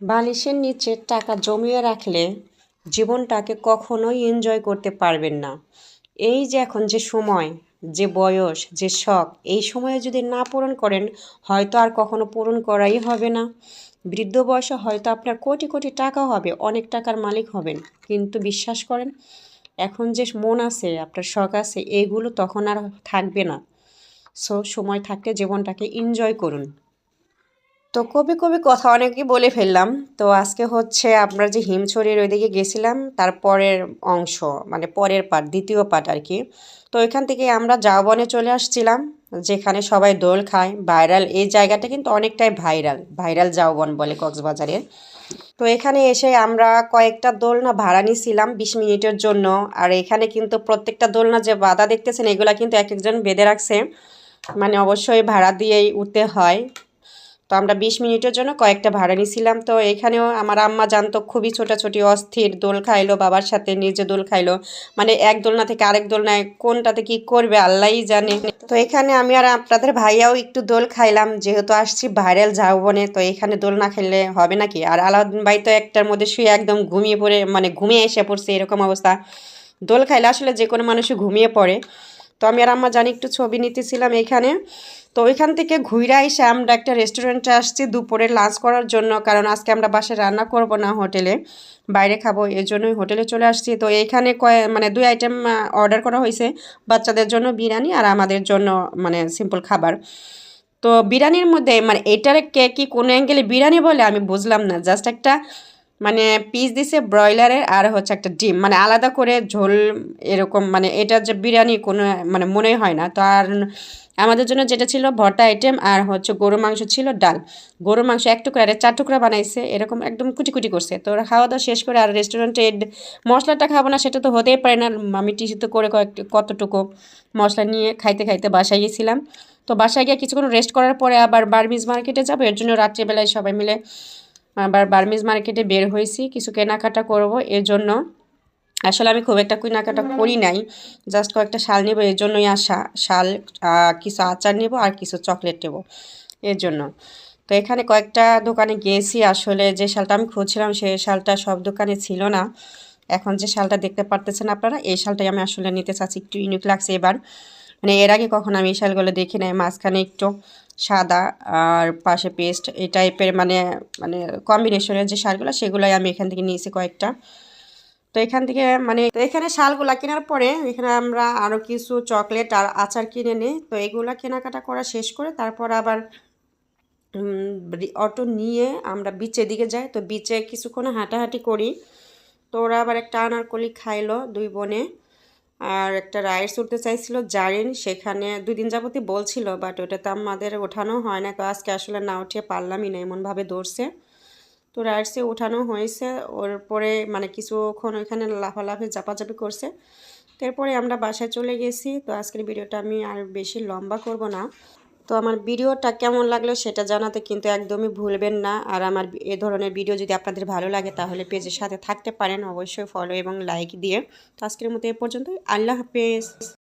বালিশের নিচে টাকা জমিয়ে রাখলে জীবনটাকে কখনোই এনজয় করতে পারবেন না। এই যে এখন যে সময়, যে বয়স, যে শখ, এই সময়ে যদি না পূরণ করেন, হয়তো আর কখনো পূরণ করাই হবে না। বৃদ্ধ বয়সে হয়তো আপনার কোটি কোটি টাকা হবে, অনেক টাকার মালিক হবেন। কিন্তু বিশ্বাস করেন, এখন যে মন আছে, আপনার শখ আছে এইগুলো তখন আর থাকবে না। সো, সময় থাকতে জীবনটাকে এনজয় করুন। তো কবি কবি কথা অনেকই বলে ফেললাম। তো আজকে হচ্ছে আমরা যে হিমছড়ির ওইদিকে গেছিলাম, তার পরের অংশ মানে পরের পার্ট দ্বিতীয় পার্ট আর কি তো এখান থেকে আমরা জাওবনে চলে আসছিলাম, যেখানে সবাই দোল খায়। ভাইরাল, এই জায়গাটা কিন্তু অনেকটাই ভাইরাল ভাইরাল জাওবন বলে কক্সবাজারের। তো এখানে এসে আমরা কয়েকটা দোলনা ভাড়া নিয়েছিলাম বিশ মিনিটের জন্য। আর এখানে কিন্তু প্রত্যেকটা দোলনা যে বাধা দেখতেছেন, এগুলা কিন্তু এক একজন বেঁধে রাখছে। মানে অবশ্যই ভাড়া দিয়েই উঠতে হয়। তো আমরা বিশ মিনিটের জন্য কয়েকটা ভাড়া নিয়েছিলাম তো এখানেও আমার আম্মা জানতো, খুবই ছোটাছুটি, অস্থির, দোল খাইলো, বাবার সাথে নিজে দোল খাইলো। মানে এক দোলনা থেকে আরেক দোলনায় কোনটাতে কি করবে আল্লাহই জানে। তো এখানে আমি আর আপনাদের ভাইয়াও একটু দোল খাইলাম, যেহেতু আসছি ভাইরাল ঝাউবনে, তো এখানে দোল না খেলে হবে নাকি? আর আলাউদ্দিন ভাই তো একটার মধ্যে শুয়ে একদম ঘুমিয়ে পড়ে মানে ঘুমিয়ে এসে পড়ছে এরকম অবস্থা। দোল খাইলে আসলে যে কোনো মানুষই ঘুমিয়ে পড়ে। তো আমি আর আম্মা জানি একটু ছবি নিতেছিলাম এখানে। তো ওইখান থেকে ঘুরে এসে আমরা একটা রেস্টুরেন্টে আসছি দুপুরে লাঞ্চ করার জন্য, কারণ আজকে আমরা বাসায় রান্না করব না হোটেলে। বাইরে খাব এর জন্যই হোটেলে চলে আসছি। তো এইখানে কয় মানে দুই আইটেম অর্ডার করা হয়েছে, বাচ্চাদের জন্য বিরিয়ানি আর আমাদের জন্য মানে সিম্পল খাবার। তো বিরিয়ানির মধ্যে মানে এটার কে কি কোনো অ্যাঙ্গেলে বিরিয়ানি বলে আমি বুঝলাম না। জাস্ট একটা মানে পিস দিছে ব্রয়লারের আর হচ্ছে একটা ডিম। মানে আলাদা করে ঝোল এরকম মানে এটা যে বিরিয়ানি কোনো মানে মনে হয় না। তো আর আমাদের জন্য যেটা ছিল ভর্তা আইটেম আর হচ্ছে গরু মাংস ছিল ডাল। গরু মাংস এক টুকরা আর চার টুকরা বানাইছে, এরকম একদম কুটি কুটি করছে। তো খাওয়া দাওয়া শেষ করে আর রেস্টুরেন্টে মশলাটা খাব না, সেটা তো হতেই পারে না। আমি টিসিতে করে কয়েক কতটুকু মশলা নিয়ে খাইতে খাইতে বাসায় গেছিলাম। তো বাসায় গিয়ে কিছুক্ষণ রেস্ট করার পরে আবার বার্মিজ মার্কেটে যাব। এর জন্য রাত্রিবেলায় সবাই মিলে আবার বার্মিজ মার্কেটে বের হয়েছি, কিছু কেনাকাটা করব। এর জন্য আসলে আমি খুব একটা কেনাকাটা করি নাই জাস্ট কয়েকটা শাল নেব, এর জন্যই আসা শাল কিছু আচার নেব আর কিছু চকলেট নেব, এর জন্য। তো এখানে কয়েকটা দোকানে গিয়েছি, আসলে যে শালটা আমি খুঁজছিলাম সেই শালটা সব দোকানে ছিল না। এখন যে শালটা দেখতে পারতেছেন আপনারা, এই শালটাই আমি আসলে নিতে চাচ্ছি, একটু ইউনিক লাগছে এবার। মানে এর আগে কখনো আমি শালগুলো দেখি নাই, মাঝখানে একটু সাদা আর পাশে পেস্ট এই টাইপের মানে মানে কম্বিনেশনের যে শালগুলো সেগুলোই আমি এখান থেকে নিয়েছি কয়েকটা। তো এখান থেকে মানে তো এখানে শালগুলা কেনার পরে এখানে আমরা আরও কিছু চকলেট আর আচার কিনে নিই। তো এগুলা কেনাকাটা করা শেষ করে তারপর আবার অটো নিয়ে আমরা বিচের দিকে যাই। তো বিচে কিছুক্ষণ হাঁটাহাঁটি করি। তো ওরা আবার একটা আনারকলি খাইলো দুই বোনে। আর একটা রাইডস উঠতে চাইছিল জারিন, সেখানে দুই দিন যাবতই বলছিল বাট ওটা তো আমাদের ওঠানো হয় না, তো আজকে আসলে না উঠিয়ে পারলামই না, এমনভাবে দৌড়ছে। তো রাইডসে ওঠানো হয়েছে, ওর পরে মানে কিছুক্ষণ ওইখানে লাফালাফে চাপাচাপি করছে। তারপরে আমরা বাসায় চলে গেছি, তো আজকের ভিডিওটা আমি আর বেশি লম্বা করব না। তো আমার ভিডিওটা কেমন লাগল সেটা জানাতে কিন্তু একদমই ভুলবেন না। আর আমার এ ধরনের ভিডিও যদি আপনাদের ভালো লাগে তাহলে পেজের সাথে থাকতে পারেন অবশ্যই ফলো এবং লাইক দিয়ে। তো আজকের মতো এ পর্যন্ত আল্লাহ হাফেজ।